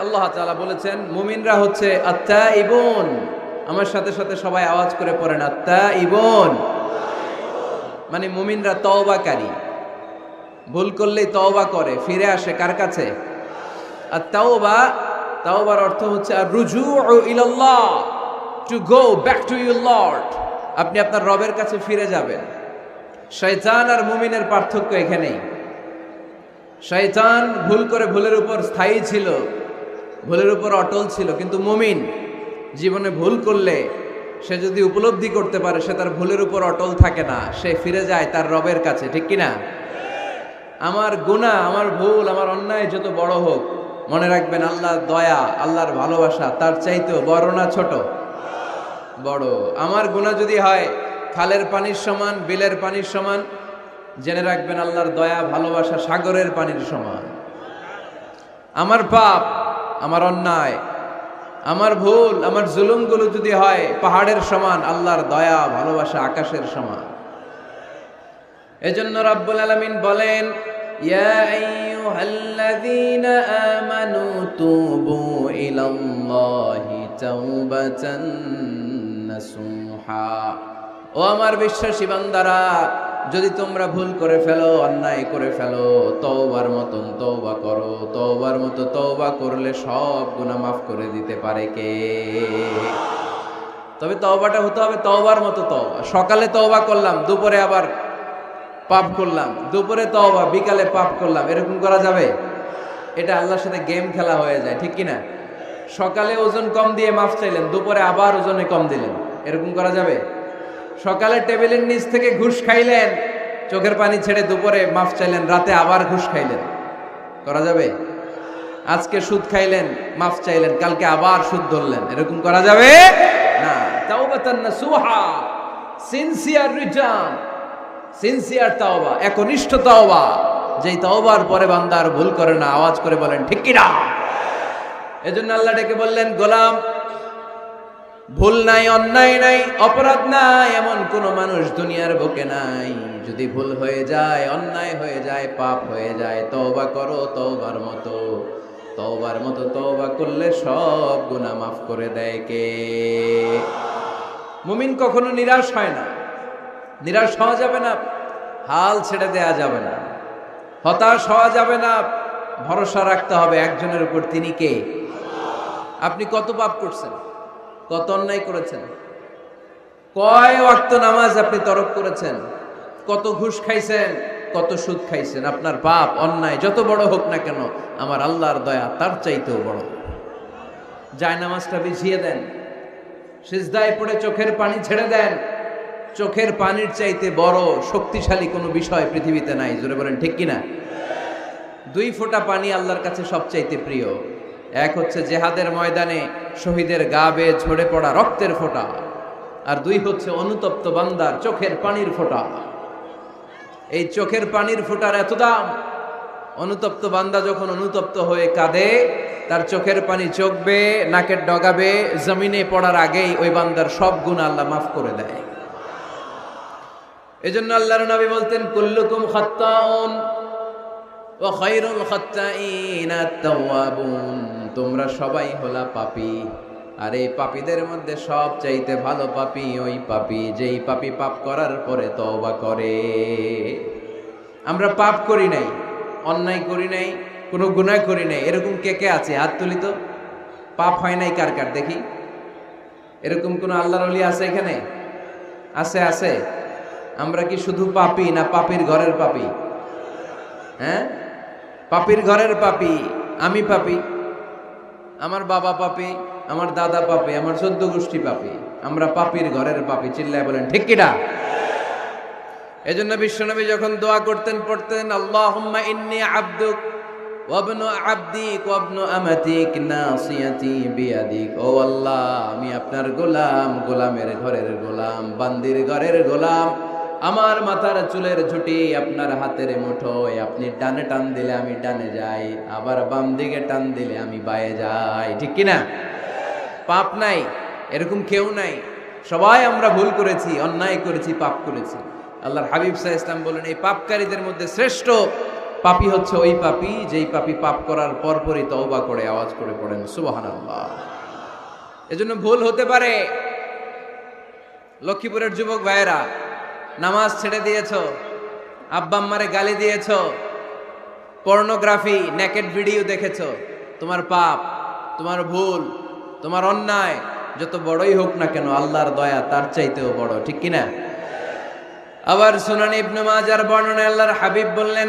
আল্লাহ তাআলা বলেছেন, মুমিনরা হচ্ছে আত্মা ইবন আমার সাথে সাথে সবাই আওয়াজ করে পড়েন আত্মা ইবন মানে মুমিনরা তওবাকারী। ভুল করলেই তওবা করে, ফিরে আসে কার কাছে? আর তাওবা তাওবার অর্থ হচ্ছে আর রুজু ইলাল্লাহ to go back to you lord আপনি আপনার রবের কাছে ফিরে যাবেন। শয়তান আর মুমিনের পার্থক্য এখানেই। শয়তান ভুল করে ভুলের উপর স্থায়ী ছিল। ভুলের উপর অটল ছিল, কিন্তু মুমিন জীবনে ভুল করলে সে যদি উপলব্ধি করতে পারে, সে তার ভুলের উপর অটল থাকে না, সে ফিরে যায় তার রবের কাছে, ঠিক কি না আমার গুনাহ, আমার ভুল, আমার অন্যায় যত বড় হোক, মনে রাখবেন আল্লাহর দয়া, আল্লাহর ভালোবাসা, তার চাইতেও বড় না ছোট? বড়। আমার গুনাহ যদি হয়, খালের পানির সমান, বিলের পানির সমান, জেনে রাখবেন আল্লাহর দয়া, ভালোবাসা সাগরের পানির সমান। আমার পাপ আমার অন্যায়, আমার ভুল, আমার জুলুমগুলো যদি হয়, পাহাড়ের সমান, আল্লাহর দয়া, ভালোবাসা আকাশের সমান। এজন্য রাব্বুল আলামিন বলেন ও আমার বিশ্বাসী বান্দারা যদি তোমরা ভুল করে ফেলো, অন্যায় করে ফেলো, তওবার মতন তওবা করো। তওবার মতো তওবা করলে সব গুনাহ মাফ করে দিতে পারে কে? তবে তওবাটা হতে হবে তওবার মতো তওবা। সকালে তওবা করলাম, দুপুরে আবার পাপ করলাম। দুপুরে তওবা, বিকালে পাপ করলাম। এরকম করা যাবে? এটা আল্লাহর সাথে গেম খেলা হয়ে যায়, ঠিক কি না সকালে ওজন কম দিয়ে মাফ চাইলেন, দুপুরে আবার ওজনে কম দিলেন। এরকম করা যাবে? সকালে টেবিলের নিচ থেকে ঘুষ খাইলেন, চোখের পানি ছেড়ে দুপুরে মাফ চাইলেন, রাতে আবার ঘুষ খাইলেন। করা যাবে? আজকে সুদ খাইলেন, মাফ চাইলেন, কালকে আবার সুদ ধরলেন। এরকম করা যাবে? না। সিনসিয়ার সিনসিয়ার একনিষ্ঠ যেই তাওবার পরে ভুল করে না, আওয়াজ করে বলেন, ঠিক কি না এজন্য আল্লাহ ডেকে বললেন, গোলাম ভুল নাই, অন্যায় নাই, অপরাধ নাই, এমন কোন মানুষ দুনিয়ার বুকে নাই। যদি ভুল হয়ে যায়, অন্যায় হয়ে যায়, পাপ হয়ে যায়, তওবা করো তওবার মতো। তওবার মতো তওবা করলে সব গুনাহ মাফ করে দেয় কে? মুমিন কখনো নিরাশ হয় না। নিরাশ হওয়া যাবে না, হাল ছেড়ে দেয়া যাবে না। হতাশ হওয়া যাবে না, ভরসা রাখতে হবে একজনের উপর। তিনি কে? আপনি কত পাপ করছেন? কত অন্যায় করেছেন? কয় ওয়াক্ত নামাজ আপনি তরক করেছেন? কত ঘুষ খাইছেন? কত সুদ খাইছেন? আপনার পাপ অন্যায়, যত বড় হোক না কেন, আমার আল্লাহর দয়া তার চাইতেও বড়। যায় নামাজটা বিছিয়ে দেন। সিজদায় পড়ে চোখের পানি ছেড়ে দেন। চোখের পানির চাইতে বড়, শক্তিশালী কোনো বিষয় পৃথিবীতে নাই। জোরে বলেন, ঠিক কিনা? দুই ফোঁটা পানি আল্লাহর কাছে সবচাইতে প্রিয়। এক হচ্ছে জেহাদের ময়দানে শহীদের গা বেয়ে ঝরে পড়া রক্তের ফোঁটা, আর দুই হচ্ছে অনুতপ্ত বান্দার চোখের পানির ফোঁটা। এই চোখের পানির ফোঁটার এত দাম? অনুতপ্ত বান্দা যখন অনুতপ্ত হয়ে কাঁদে, তার চোখের পানি চোখবে, নাকের ডগাবে, জমিনে পড়ার আগেই ওই বান্দার সব গুণ আল্লাহ মাফ করে দেয়। এই জন্য আল্লাহর নবী বলতেন, কুল্লুকুম খাত্তাউন ও খায়রুল খাত্তাইন আত-তাওয়াবুন। তোমরা সবাই হলা পাপি। আর এই পাপীদের মধ্যে সব চাইতে ভালো পাপি ওই পাপি, যেই পাপি পাপ করার পরে তওবা করে। আমরা পাপ করি নাই, অন্যায় করি নাই, কোনো গুনাহ করি নাই। এরকম কে কে আছে? হাত তুলি তো। পাপ হয় নাই কার কার? দেখি। এরকম কোনো আল্লাহর ওলি আছে এখানে? আছে আছে। আমরা কি শুধু পাপি না পাপির ঘরের পাপি? হ্যাঁ? পাপির ঘরের পাপি, আমি পাপি। আমার বাবা পাপি, আমার দাদা পাপি, আমার চোদ্দ গোষ্ঠী পাপি, আমরা পাপির ঘরের পাপি, চিল্লায় বলেন, ঠিক কিনা? এজন্য বিশ্বনবী যখন দোয়া করতেন, পড়তেন, আল্লাহুম্মা ইন্নী আবদুক আবদিক ও আল্লাহ, আমি আপনার গোলাম, গোলামের ঘরের গোলাম, বান্দির ঘরের গোলাম। আমার মাথার চুলের ঝুটি আপনার হাতের মুঠোয়। আপনি ডানে টান দিলে আমি ডানে যাই, আবার বাম দিকে টান দিলে আমি বায়ে যাই। ঠিক কিনা? পাপ নাই, এরকম কেউ নাই। সবাই আমরা ভুল করেছি, অন্যায় করেছি, পাপ করেছি। আল্লাহর হাবিব সাহা ইসলাম বলেন, এই পাপকারীদের মধ্যে শ্রেষ্ঠ পাপি হচ্ছে ওই পাপি, যেই পাপি পাপ করার পরপরই তওবা করে, আওয়াজ করে পড়েন। সুবহানাল্লাহ। এজন্য ভুল হতে পারে। লক্ষ্মীপুরের যুবক ভাইয়েরা নামাজ ছেড়ে দিয়েছ, আব্বা আম্মারে গালি দিয়েছ, পর্নোগ্রাফি নেকেড ভিডিও দেখেছ। তোমার পাপ, তোমার ভুল, তোমার অন্যায়, যত বড়ই হোক না কেন, আল্লাহর দয়া তার চাইতেও বড়, ঠিক কিনা আবার সুনান ইবনে মাজার বর্ণনায় আল্লাহর হাবিব বললেন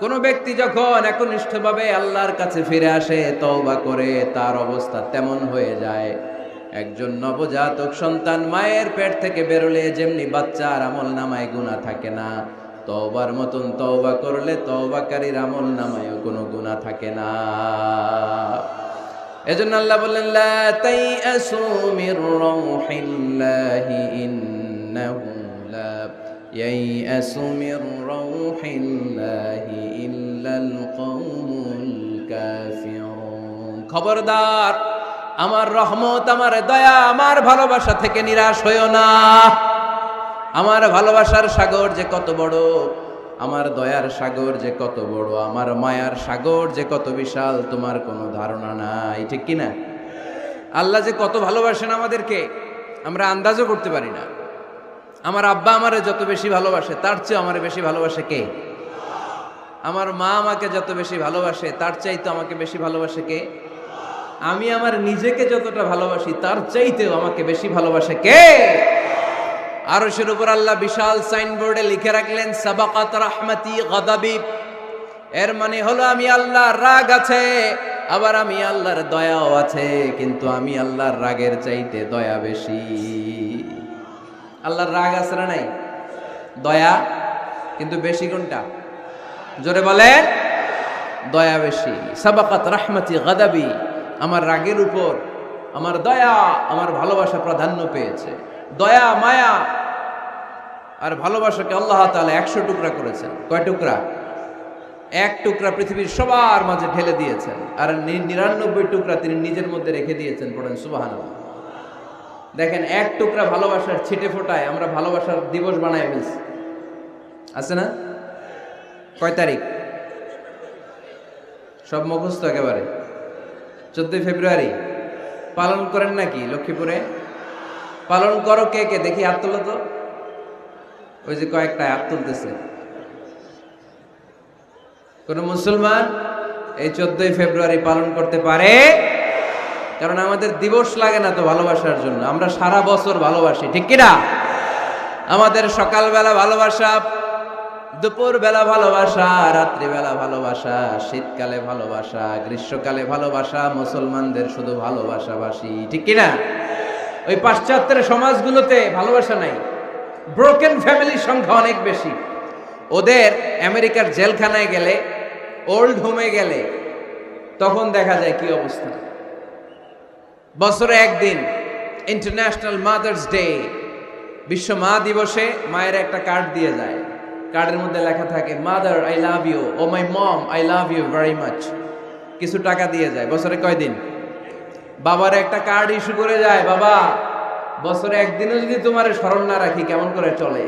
কোন ব্যক্তি যখন একনিষ্ঠভাবে আল্লাহর কাছে ফিরে আসে, তওবা করে তার অবস্থা তেমন হয়ে যায়। একজন নবজাতক সন্তান মায়ের পেট থেকে বেরোলে যেমনি বাচ্চার আমল নামায় গুণা থাকে না। তওবার মতন তওবা করলে তওবাকারীর আমল নামায়ও কোনো গুণা থাকে না। এজন্য আল্লাহ বললেন, লা তাইয়াসু মির রাউহিল্লাহি ইন্নাহু লা ইয়াইয়াসু মির রাউহিল্লাহি ইল্লাল কওমুল কাফিরুন। খবরদার আমার রহমত, আমার দয়া, আমার ভালোবাসা থেকে নিরাশ হইও না। আমার ভালোবাসার সাগর যে কত বড়, আমার দয়ার সাগর যে কত বড়, আমার মায়ার সাগর যে কত বিশাল, তোমার কোনো ধারণা নাই, ঠিক কি না? আল্লাহ যে কত ভালোবাসেন আমাদেরকে, আমরা আন্দাজও করতে পারি না। আমার আব্বা আমারে যত বেশি ভালোবাসে, তার চেয়ে আমার বেশি ভালোবাসে কে? আমার মা আমাকে যত বেশি ভালোবাসে, তার চাইতে আমাকে বেশি ভালোবাসে কে? আমি আমার নিজেকে যতটা ভালোবাসি, তার চাইতেও আমাকে বেশি ভালোবাসে কে? আরশের উপর আল্লাহ বিশাল সাইনবোর্ডে লিখে রাখলেন, সাবাকাত রাহমাতি গদাবি। এর মানে হলো আমি আল্লাহর রাগ আছে, আবার আমি আল্লাহর দয়াও আছে, কিন্তু আমি আল্লাহর রাগের চাইতে দয়া বেশি। আল্লাহর রাগ আছে না নাই? দয়া, কিন্তু বেশি কোনটা? জোরে বলেন, দয়া বেশি। সাবাকাত রাহমাতি গদাবি। আমার রাগের উপর, আমার দয়া, আমার ভালোবাসা প্রাধান্য পেয়েছে। দয়া, মায়া আর ভালোবাসাকে আল্লাহ তাআলা একশো টুকরা করেছেন। কয় টুকরা? এক টুকরা পৃথিবীর সবার মাঝে ঢেলে দিয়েছেন। আর নিরানব্বই টুকরা তিনি নিজের মধ্যে রেখে দিয়েছেন, পড়েন সুবাহান দেখেন, এক টুকরা ভালোবাসার ছিটে ফোটায় আমরা ভালোবাসার দিবস বানায় ফেলছি। আছে না? কয় তারিখ? সব মুখস্থ একেবারে। চোদ্দই ফেব্রুয়ারি। পালন করেন নাকি লক্ষ্মীপুরে? পালন করো কে কে? দেখি হাত তোলো তো। ওই যে কয়েকটা হাত তুলতেছে। কোন মুসলমান এই চোদ্দই ফেব্রুয়ারি পালন করতে পারে? কারণ আমাদের দিবস লাগে না তো ভালোবাসার জন্য। আমরা সারা বছর ভালোবাসি, ঠিক কিনা? আমাদের সকালবেলা ভালোবাসা দুপুর বেলা ভালোবাসা, রাত্রিবেলা ভালোবাসা, শীতকালে ভালোবাসা, গ্রীষ্মকালে ভালোবাসা, মুসলমানদের শুধু ভালোবাসাবাসি, ঠিক কিনা? ওই পাশ্চাত্যের সমাজগুলোতে ভালোবাসা নাই। ব্রোকেন ফ্যামিলির সংখ্যা অনেক বেশি। ওদের আমেরিকার জেলখানায় গেলে ওল্ড হোমে গেলে, তখন দেখা যায় কি অবস্থা? বছরে একদিন ইন্টারন্যাশনাল মাদার্স ডে বিশ্ব মা দিবসে মায়ের একটা কার্ড দিয়ে যায়। কার্ডের মধ্যে লেখা থাকে mother I love you oh my mom I love you very much কিছু টাকা দিয়ে যায়, বছরে কয়দিন বাবার একটা কার্ড ইস্যু করে যায়, বাবা, বছরে একদিনও যদি তোমার স্মরণ না রাখি, কেমন করে চলে?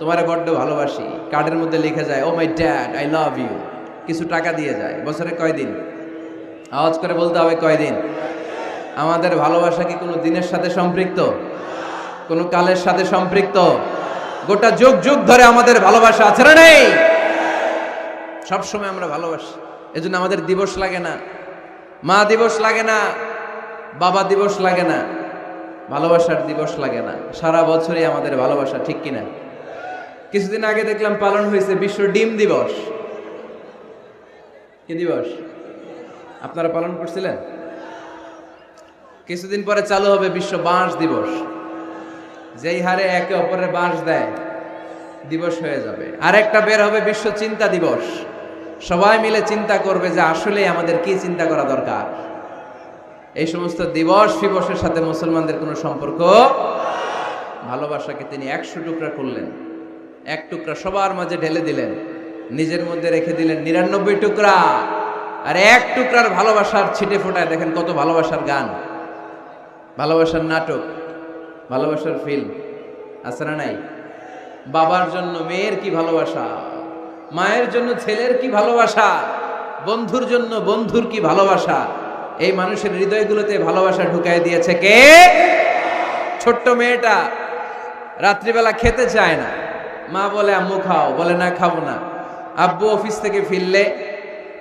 তোমার বড্ড ভালোবাসি। কার্ডের মধ্যে লিখে যায় ও my dad I love you কিছু টাকা দিয়ে যায়, বছরে কয়দিন আওয়াজ করে বলতে হবে কয়দিন আমাদের ভালোবাসা কি কোনো দিনের সাথে সম্পৃক্ত? কোনো কালের সাথে সম্পৃক্ত? গোটা যুগ যুগ ধরে আমাদের ভালোবাসা আছে না নেই? সবসময় আমরা ভালোবাসি। এজন্য আমাদের দিবস লাগে না। মা দিবস লাগে না, বাবা দিবস লাগে না, ভালোবাসার দিবস লাগে না। সারা বছরই আমাদের ভালোবাসা, ঠিক কিনা? কিছুদিন আগে দেখলাম পালন হয়েছে বিশ্ব ডিম দিবস। কি দিবস? আপনারা পালন করছিলেন? কিছুদিন পরে চালু হবে বিশ্ব বাঁশ দিবস। যেই হারে একে অপরের বাঁশ দেয়, দিবস হয়ে যাবে। আর একটা বের হবে বিশ্ব চিন্তা দিবস। সবাই মিলে চিন্তা করবে যে আসলে আমাদের কি চিন্তা করা দরকার। এই সমস্ত দিবস ফিবসের সাথে মুসলমানদের কোনো সম্পর্ক? ভালোবাসাকে তিনি একশো টুকরা করলেন। এক টুকরা সবার মাঝে ঢেলে দিলেন। নিজের মধ্যে রেখে দিলেন নিরানব্বই টুকরা। আর এক টুকরার ভালোবাসার ছিটে ফোটায় দেখেন কত ভালোবাসার গান। ভালোবাসার নাটক। ভালোবাসার ফিল আছে না নাই? বাবার জন্য মেয়ের কি ভালোবাসা? মায়ের জন্য ছেলের কি ভালোবাসা? বন্ধুর জন্য বন্ধুর কি ভালোবাসা? এই মানুষের হৃদয়গুলোতে ভালোবাসা ঢুকাই দিয়েছে কে? ছোট্ট মেয়েটা রাত্রিবেলা খেতে চায় না। মা বলে, আম্মু খাও। বলে, না, খাব না। আব্বু অফিস থেকে ফিরলে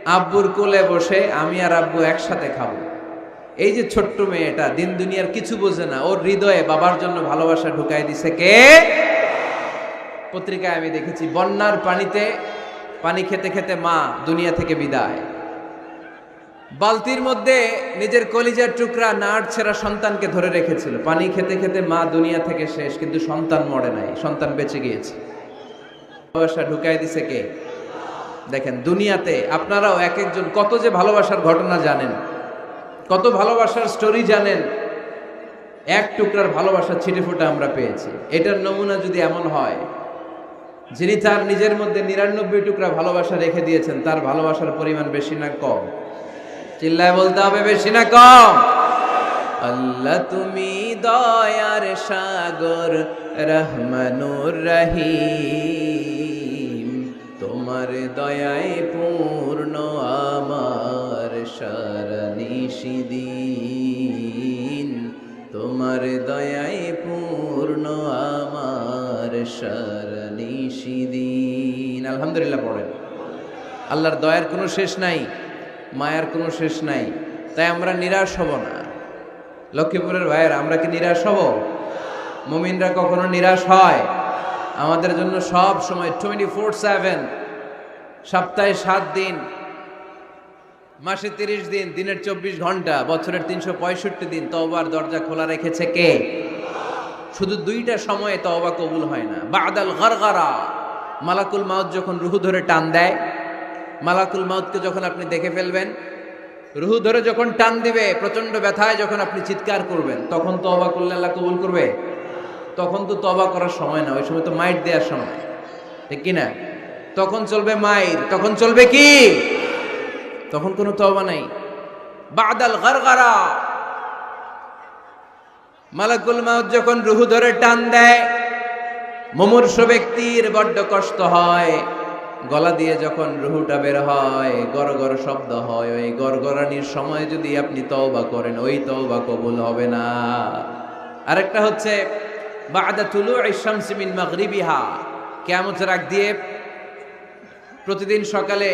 আব্বুর কোলে বসে আমি আর আব্বু একসাথে খাব। এই যে ছোট্ট মেয়েটা, দিন দুনিয়ার কিছু বোঝে না। ওর হৃদয়ে বাবার জন্য ভালোবাসা ঢুকাই দিছে কে? পত্রিকায় আমি দেখেছি, বন্যার পানিতে পানি খেতে খেতে মা দুনিয়া থেকে বিদায়। বালতির মধ্যে নিজের কলিজার টুকরা, নাড় ছেঁড়া সন্তানকে ধরে রেখেছিল। পানি খেতে খেতে মা দুনিয়া থেকে শেষ, কিন্তু সন্তান মরে নাই, সন্তান বেঁচে গিয়েছে। ভালোবাসা ঢুকাই দিছে কে? দেখেন, দুনিয়াতে আপনারাও এক একজন কত যে ভালোবাসার ঘটনা জানেন। কত ভালোবাসার স্টোরি জানেন? এক টুকরার ভালোবাসা ছিটে ফোটা আমরা পেয়েছি। এটার নমুনা যদি এমন হয়, যিনি তার নিজের মধ্যে নিরানব্বই টুকরা ভালোবাসা রেখে দিয়েছেন, তার ভালোবাসার পরিমাণ বেশি না কম? চিল্লায় বলতে হবে বেশি না কম? আল্লাহ তুমি দয়ার সাগর, রহমানুর রহিম। তোমার দয়ায় পূর্ণ আমার সারনিশিদিন তোমার দয়ায় পূর্ণ আমার সারনিশিদিন আলহামদুলিল্লাহ পড়েন। আল্লাহর দয়ার কোনো শেষ নাই, মায়ার কোনো শেষ নাই, তাই আমরা নিরাশ হব না। লক্ষ্মীপুরের ভাইয়ের, আমরা কি নিরাশ হব? মুমিনরা কখনো নিরাশ হয়। আমাদের জন্য সব সময় টোয়েন্টি ফোর সেভেন সপ্তাহে সাত দিন মাসে তিরিশ দিন, দিনের চব্বিশ ঘণ্টা, বছরের তিনশো পঁয়ষট্টি দিন তওবার দরজা খোলা রেখেছে কে? শুধু দুইটা সময়ে তওবা কবুল হয় না। বা বাদাল গরগরা। মালাকুল মাউত যখন রুহু ধরে টান দেয়, মালাকুল মাউতকে যখন আপনি দেখে ফেলবেন, রুহু ধরে যখন টান দিবে প্রচণ্ড ব্যথায় যখন আপনি চিৎকার করবেন, তখন তবা করলে আল্লাহ কবুল করবে? তখন তো তবা করার সময় না, ওই সময় তো মাইট দেওয়ার সময়। ঠিক কিনা? তখন চলবে মাইর তখন চলবে কি? তখন কোনো তবা নাই। বাদাল গারগারা। মালাকুল মাউত যখন রুহু ধরে টান দেয়, মুমূর্ষ ব্যক্তির বড্ড কষ্ট হয়। গলা দিয়ে যখন রুহুটা বের হয়, গড় গর শব্দ হয়, ওই গরগরানির সময় যদি আপনি তওবা করেন, ওই তওবা কবুল হবে না। আরেকটা হচ্ছে, বাদা তুলু শামসি মিন মাগরিবিহা। কিয়ামতের আগ দিয়ে প্রতিদিন সকালে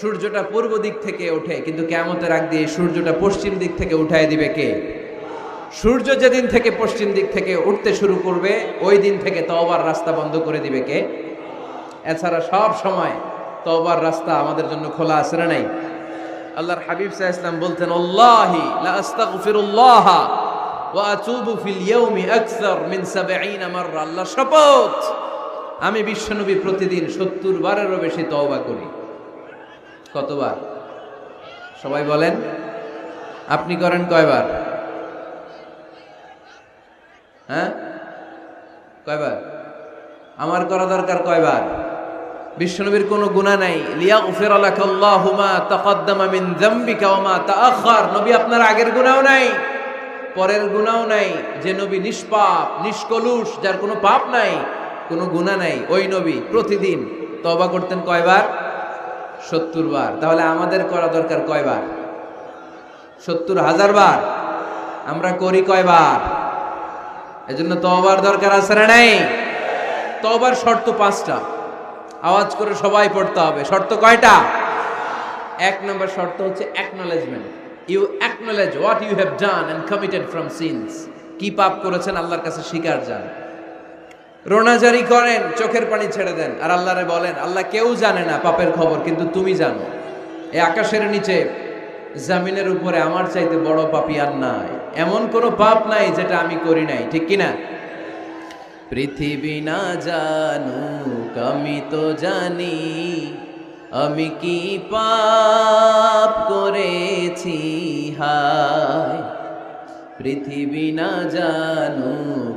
সূর্যটা পূর্ব দিক থেকে ওঠে, কিন্তু কেয়ামতের আগ দিয়ে সূর্যটা পশ্চিম দিক থেকে উঠায় দিবে কে? সূর্য যেদিন থেকে পশ্চিম দিক থেকে উঠতে শুরু করবে, ওই দিন থেকে তওবার রাস্তা বন্ধ করে দিবে কে? এছাড়া সব সময় তওবার রাস্তা আমাদের জন্য খোলা আছে না নাই? আল্লাহর হাবিব সাহা ইসলাম বলতেন, আল্লাহি লা আস্তাগফিরুল্লাহ ওয়া আতুবু ফিল ইয়াউমি আকসার 70 মাররা। আল্লাহ শপথ! আমি বিশ্বনবী প্রতিদিন 70 বারেরও বেশি তওবা করি। কতবার? সবাই বলেন। আপনি করেন কয়বার? হ্যাঁ? কয়বার? আমার করা দরকার কয়বার? বিশ্বনবীর কোনো গুণা নাই। লিয়া লাকা আল্লাহু মা তাকদ্দামা মিন যামবিকা ওয়া মা তাআখার নবী আপনার আগের গুনাহও নাই, পরের গুনাহও নাই। যে নবী নিষ্পাপ, নিষ্কলুষ, যার কোনো পাপ নাই, কোনো গুনাহ নাই, ওই নবী প্রতিদিন তওবা করতেন কয়বার? সত্তর বার। তাহলে আমাদের করা দরকার কয়বার? সত্তর হাজার বার। আমরা করি কয়বার? এই এজন্য তওবার দরকার আছে না নাই? তওবার শর্ত পাঁচটা। আওয়াজ করে সবাই পড়তে হবে। শর্ত কয়টা? এক নম্বর শর্ত হচ্ছে acknowledgement you acknowledge what you have done and committed from sins কি পাপ করেছেন? আল্লাহর কাছে স্বীকার যান রোনাজারি করেন, চোখের পানি ছেড়ে দেন। আর আল্লাহরে বলেন, আল্লাহ কেউ জানে না পাপের খবর, কিন্তু তুমি জানো। এই আকাশের নিচে, জামিনের উপরে আমার চাইতে বড় পাপি আর নাই। এমন কোনো পাপ নাই যেটা আমি করি নাই, ঠিক কিনা? পৃথিবী না জানুক, আমি তো জানি, আমি কি পাপ করেছি? হায়, পৃথিবী না জানুক